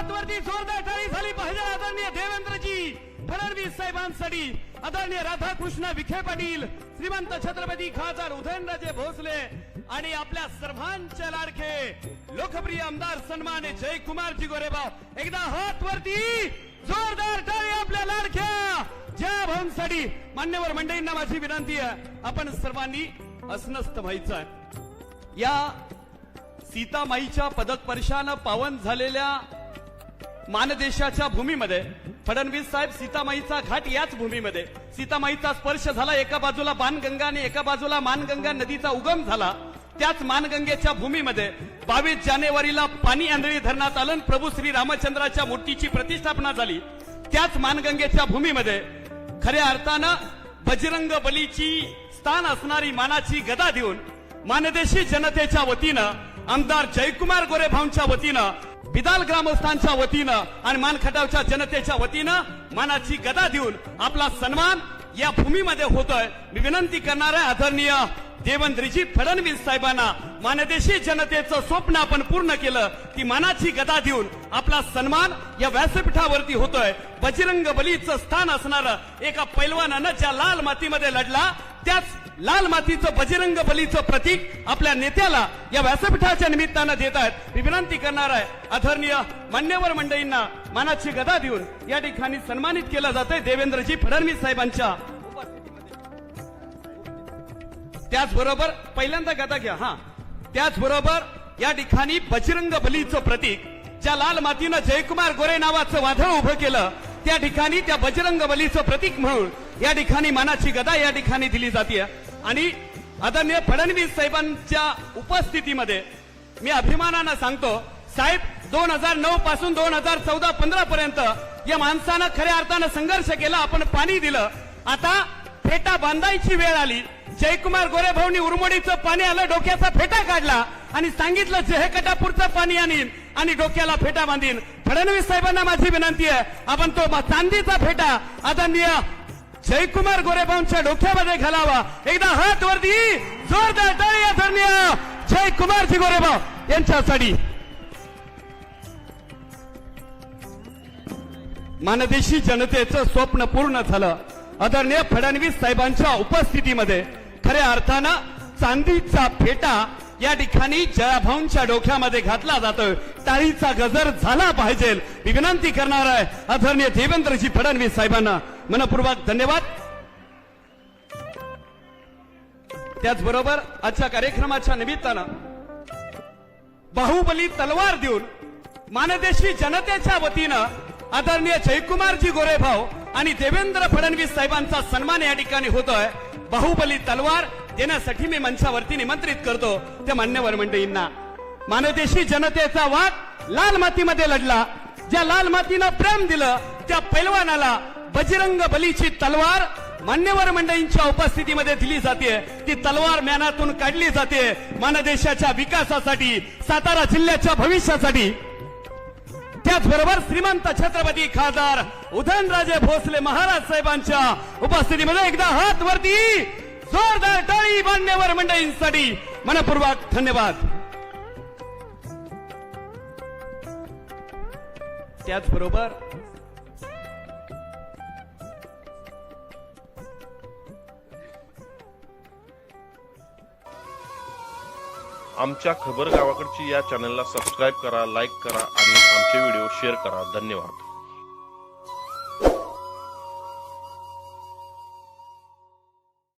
हात जोरदार टाळी झाली. पाहिजे आदरणीय देवेंद्रजी फडणवीस साहेबांसाठी. आदरणीय राधाकृष्ण विखे पाटील श्रीमंत छत्रपती खासदार उदयनराजे भोसले आणि आपल्या सर्वांचे लाडके लोकप्रिय आमदार सन्मान्य जयकुमारजी गोरेबाव एकदा हात वरती जोरदार टाळी आपल्या लाडक्या जय भाऊंसाठी. मान्यवर मंडळींना माझी विनंती आहे आपण सर्वांनी अस्नस्त व्हायचं आहे. या सीतामाईच्या पदस्पर्शानं पावन झालेल्या मानदेशाच्या भूमीमध्ये फडणवीस साहेब सीतामाईचा घाट याच भूमीमध्ये. सीतामाईचा स्पर्श झाला एका बाजूला बाणगंगा आणि एका बाजूला मानगंगा नदीचा उगम झाला. त्याच मानगंगेच्या भूमीमध्ये बावीस जानेवारीला पाणी आंधळी धरणात आलं प्रभू श्री रामचंद्राच्या मूर्तीची प्रतिष्ठापना झाली. त्याच मानगंगेच्या भूमीमध्ये खऱ्या अर्थानं बजरंग बलीची स्थान असणारी मानाची गदा देऊन मानदेशी जनतेच्या वतीनं आमदार जयकुमार गोरेभाऊंच्या वतीनं बिदाल ग्रामस्थांच्या वतीनं आणि मानखटावच्या जनतेच्या वतीनं मानाची गदा देऊन आपला सन्मान या भूमीमध्ये होतोय. मी विनंती करणार आहे आदरणीय देवेंद्रजी फडणवीस साहेबांना मानदेशी जनतेचं स्वप्न आपण पूर्ण केलं ती मानाची गदा देऊन आपला सन्मान या व्यासपीठावरती होतोय. बजरंग बलीचं स्थान असणारं एका पैलवानानं ज्या लाल मातीमध्ये लढला त्याच लाल मातीचं बजरंग बलीचं प्रतीक आपल्या नेत्याला या व्यासपीठाच्या निमित्तानं देत आहेत. मी विनंती करणार आहे आदरणीय मान्यवर मंडळींना मानाची गदा देऊन या ठिकाणी सन्मानित केलं जात आहे देवेंद्रजी फडणवीस साहेबांच्या त्याचबरोबर पहिल्यांदा गदा घ्या हा. त्याचबरोबर या ठिकाणी बजरंग बलीचं प्रतीक ज्या लाल मातीनं जयकुमार गोरे नावाचं वादळ उभं केलं त्या ठिकाणी त्या बजरंग बलीचं प्रतीक म्हणून या ठिकाणी मानाची गदा या ठिकाणी दिली जाते आणि आदरणीय फडणवीस साहेबांच्या उपस्थितीमध्ये मी अभिमानानं सांगतो साहेब दोन हजार नऊ पासून दोन हजार चौदा पंधरा पर्यंत या माणसानं खऱ्या अर्थानं संघर्ष केला आपण पाणी दिलं. आता फेटा बांधायची वेळ आली. जयकुमार गोरे भाऊनी उरमोडीचं पाणी आलं डोक्याचा फेटा काढला आणि सांगितलं जेहकटापूरचं पाणी आणीन आणि डोक्याला फेटा बांधीन. फडणवीस साहेबांना माझी विनंती आहे. आपण तो चांदीचा फेटा आदरणीय जयकुमार गोरेबाऊंच्या डोक्यामध्ये घालावा. एकदा हात वरती जोरदार टाळी आदरणीय जयकुमारजी गोरेभाऊ यांच्यासाठी. मानदेशी जनतेचं स्वप्न पूर्ण झालं. आदरणीय फडणवीस साहेबांच्या उपस्थितीमध्ये खऱ्या अर्थानं चांदीचा फेटा या ठिकाणी जयाभाऊंच्या डोक्यामध्ये घातला जातोय टाळीचा गजर झाला पाहिजे. मी विनंती करणार आहे आदरणीय देवेंद्रजी फडणवीस साहेबांना. मनपूर्वक धन्यवाद. त्याचबरोबर आजच्या कार्यक्रमाच्या निमित्तानं बाहुबली तलवार देऊन मानदेशी जनतेच्या वतीनं आदरणीय जयकुमारजी गोरेभाऊ आणि देवेंद्र फडणवीस साहेबांचा सन्मान या ठिकाणी होतोय. बाहुबली तलवार देण्यासाठी मी मंचावरती निमंत्रित करतो. त्या मान्यवर मंडळींना. मानदेशी जनतेचा वाद लाल मातीमध्ये लढला. ज्या लाल मातीनं प्रेम दिलं त्या पैलवानाला बजरंग बलीची तलवार मान्यवर मंडळींच्या उपस्थितीमध्ये दिली जाते. ती तलवार म्यानातून काढली जाते. मानदेशाच्या विकासासाठी सातारा जिल्ह्याच्या भविष्यासाठी. त्याचबरोबर श्रीमंत छत्रपती खासदार उदयनराजे भोसले महाराज साहेबांच्या उपस्थितीमध्ये एकदा हात वरती. जोरदार टाळी मान्यवर मंडळींसाठी मनपूर्वक धन्यवाद. त्याचबरोबर आमच्या खबर गावाकडची या चॅनलला सबस्क्राईब करा लाईक करा आणि आमचे व्हिडिओ शेअर करा. धन्यवाद.